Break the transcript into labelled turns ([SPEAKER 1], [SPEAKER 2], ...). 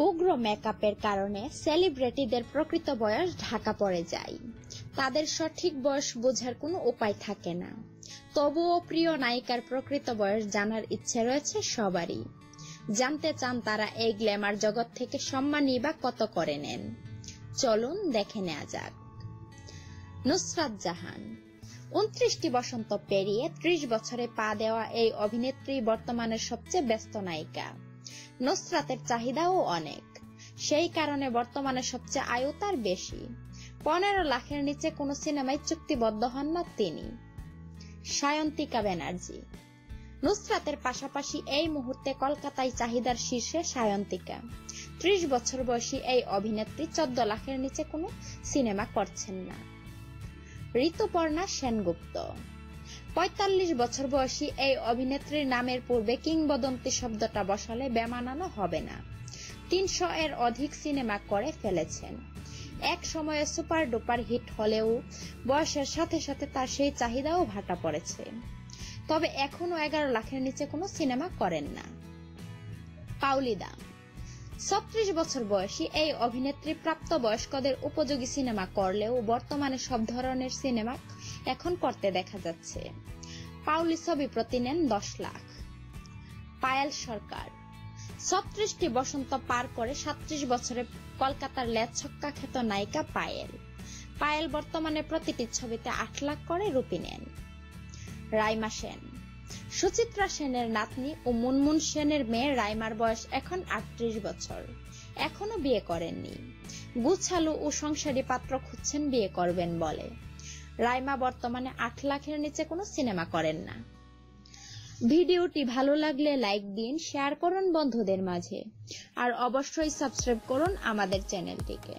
[SPEAKER 1] উগ্র মেকআপের কারণে সেলিব্রিটিদের প্রকৃত বয়স ঢাকা পড়ে যায়। তাদের সঠিক বয়স বোঝার কোনো উপায় থাকে না। তবুও প্রিয় নায়িকার প্রকৃত বয়স জানার ইচ্ছে রয়েছে সবারই। জানতে চান তারা এই গ্ল্যামার জগৎ থেকে সম্মানই বা কত করে নেন। চলুন দেখে নেওয়া যাক। নুসরাত জাহান, উনত্রিশটি বসন্ত পেরিয়ে ত্রিশ বছরে পা দেওয়া এই অভিনেত্রী বর্তমানে সবচেয়ে ব্যস্ত নায়িকা। নুসরাতের চাহিদাও অনেক। সেই কারণে বর্তমানে সবচেয়ে আয়ু তার বেশি। পনেরো লাখের নিচে কোনো সিনেমায় চুক্তিবদ্ধ হন না তিনি। সায়ন্তিকা ব্যানার্জি। নুসরাতের পাশাপাশি এই মুহূর্তে কলকাতায় চাহিদার শীর্ষে সায়ন্তিকা। ত্রিশ বছর বয়সী এই অভিনেত্রী চোদ্দ লাখের নিচে কোনো সিনেমা করছেন না। ঋতুপর্ণা সেনগুপ্ত। পঁয়তাল্লিশ বছর বয়সী এই অভিনেত্রীর নামের পূর্বে কিংবদন্তি শব্দটা বসালে বেমানানো হবে না। তিনশো এর অধিক সিনেমা করে ফেলেছেন। এক সময়ে সুপার ডুপার হিট হলেও বয়সের সাথে সাথে তার সেই চাহিদাও ভাটা পড়েছে। তবে এখনও এগারো লাখের নিচে কোনো সিনেমা করেন না। পাউলিদা ছত্রিশ বছর বয়সী এই অভিনেত্রী প্রাপ্ত বয়স্কদের উপযোগী সিনেমা করলেও বর্তমানে সব ধরনের সিনেমা এখন করতে দেখা যাচ্ছে। পাউলি ছবি প্রতি নেন দশ লাখ। পায়েল সরকার। ছত্রিশটি বসন্ত পার করে সাত্রিশ বছরে কলকাতার লেজ ছক্কা খ্যাত নায়িকা পায়েল। পায়েল বর্তমানে প্রতিটি ছবিতে আট লাখ করে রুপি নেন। রাইমা সেন। সুচিত্রা সেনের নাতনি ও মুনমুন সেনের মেয়ে রাইমার বয়স এখন আটত্রিশ বছর। এখনও বিয়ে করেননি। গুছালু ও সংসারী পাত্র খুঁজছেন বিয়ে করবেন বলে। রাইমা বর্তমানে আট লাখের নিচে কোনো সিনেমা করেন না। ভিডিওটি ভালো লাগলে লাইক দিন, শেয়ার করুন বন্ধুদের মাঝে। আর অবশ্যই সাবস্ক্রাইব করুন আমাদের চ্যানেলটিকে।